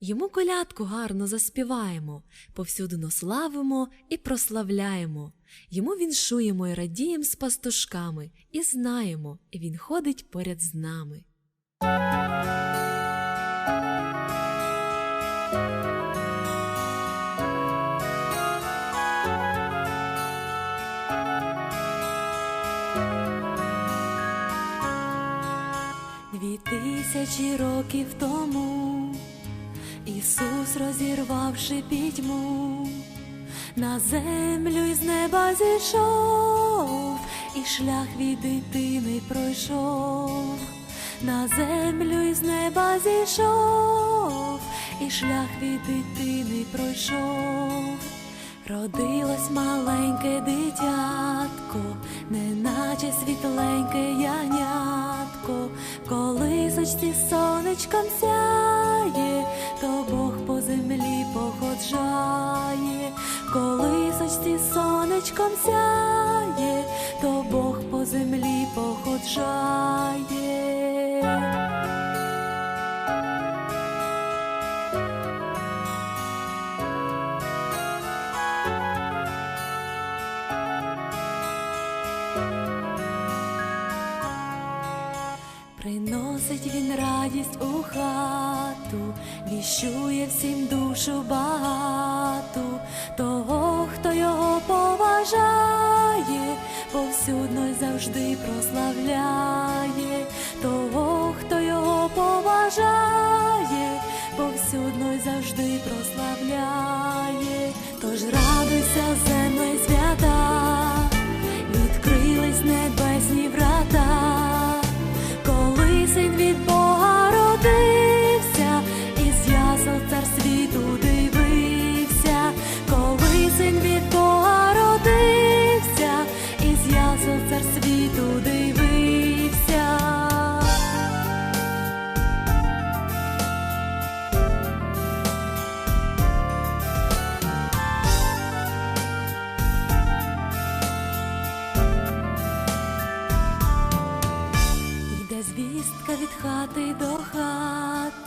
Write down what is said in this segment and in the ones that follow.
Йому колядку гарно заспіваємо, повсюдно славимо і прославляємо. Йому віншуємо і радієм з пастушками, і знаємо, він ходить поряд з нами. Дві тисячі років тому Ісус, розірвавши пітьму, на землю із неба зійшов, і шлях від дитини пройшов, на землю із неба зійшов, і шлях від дитини пройшов. Родилось маленьке дитятко, неначе світленьке янятко, коли сочці сонечком сяє, то Бог по землі походжає, коли сочці сонечком сяє, то Бог по землі походжає. Приносить він радість у хату, віщує всім душу багату, того, хто його поважає, повсюдно завжди прославляє, того, хто його поважає, повсюдно завжди прославляє, тож радуйся,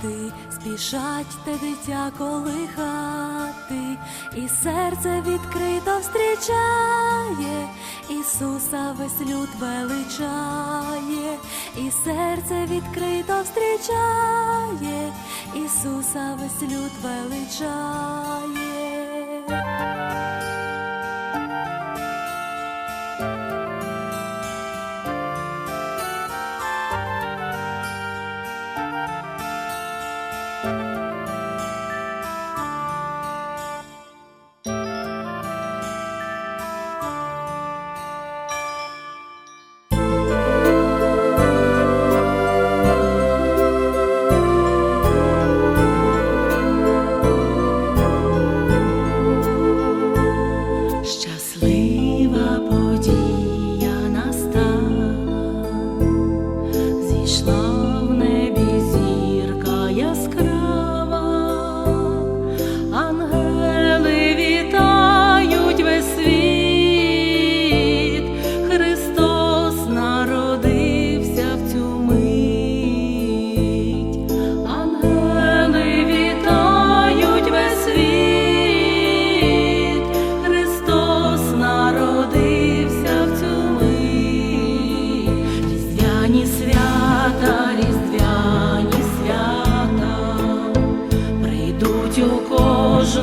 хати, спішать те дитя колихати, і серце відкрито встрічає, Ісуса весь люд величає, і серце відкрито встрічає, Ісуса весь люд величає. you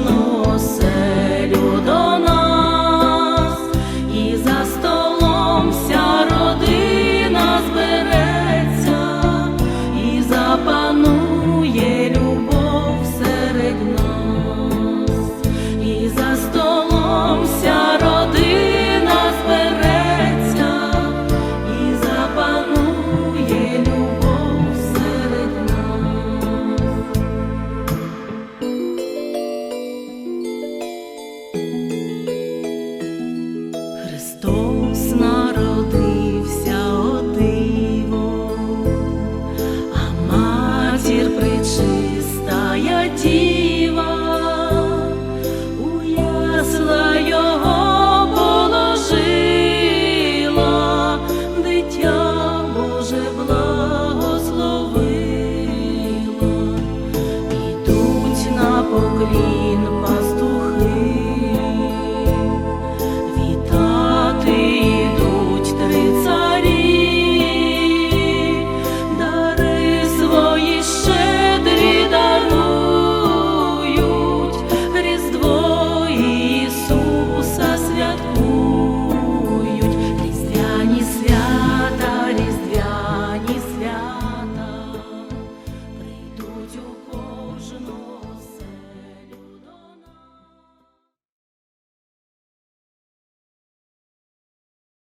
não. liberty.